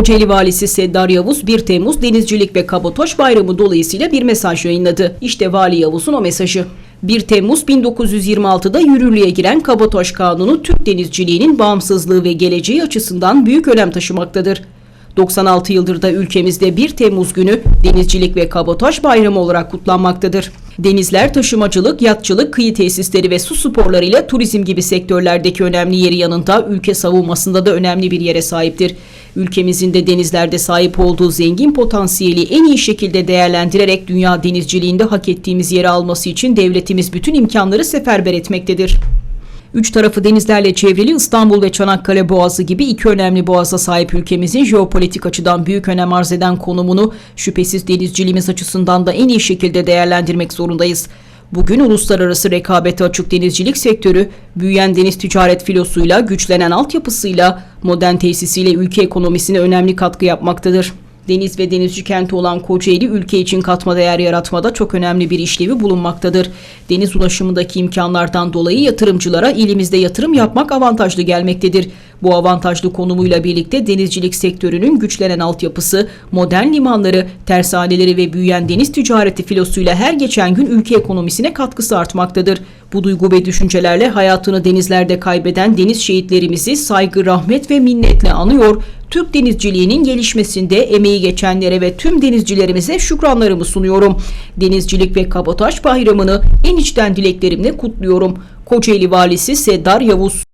Kocaeli Valisi Seddar Yavuz 1 Temmuz Denizcilik ve Kabotaj Bayramı dolayısıyla bir mesaj yayınladı. İşte Vali Yavuz'un o mesajı. 1 Temmuz 1926'da yürürlüğe giren Kabotaj Kanunu Türk denizciliğinin bağımsızlığı ve geleceği açısından büyük önem taşımaktadır. 96 yıldır da ülkemizde 1 Temmuz günü Denizcilik ve Kabotaj Bayramı olarak kutlanmaktadır. Denizler, taşımacılık, yatçılık, kıyı tesisleri ve su sporlarıyla turizm gibi sektörlerdeki önemli yeri yanında ülke savunmasında da önemli bir yere sahiptir. Ülkemizin de denizlerde sahip olduğu zengin potansiyeli en iyi şekilde değerlendirerek dünya denizciliğinde hak ettiğimiz yeri alması için devletimiz bütün imkanları seferber etmektedir. Üç tarafı denizlerle çevrili İstanbul ve Çanakkale Boğazı gibi iki önemli boğaza sahip ülkemizin jeopolitik açıdan büyük önem arz eden konumunu şüphesiz denizciliğimiz açısından da en iyi şekilde değerlendirmek zorundayız. Bugün uluslararası rekabete açık denizcilik sektörü, büyüyen deniz ticaret filosuyla, güçlenen altyapısıyla, modern tesisiyle ülke ekonomisine önemli katkı yapmaktadır. Deniz ve denizci kenti olan Kocaeli ülke için katma değer yaratmada çok önemli bir işlevi bulunmaktadır. Deniz ulaşımındaki imkanlardan dolayı yatırımcılara ilimizde yatırım yapmak avantajlı gelmektedir. Bu avantajlı konumuyla birlikte denizcilik sektörünün güçlenen altyapısı, modern limanları, tersaneleri ve büyüyen deniz ticareti filosuyla her geçen gün ülke ekonomisine katkısı artmaktadır. Bu duygu ve düşüncelerle hayatını denizlerde kaybeden deniz şehitlerimizi saygı, rahmet ve minnetle anıyor. Türk denizciliğinin gelişmesinde emeği geçenlere ve tüm denizcilerimize şükranlarımı sunuyorum. Denizcilik ve Kabotaj Bayramı'nı en içten dileklerimle kutluyorum. Kocaeli Valisi Seddar Yavuz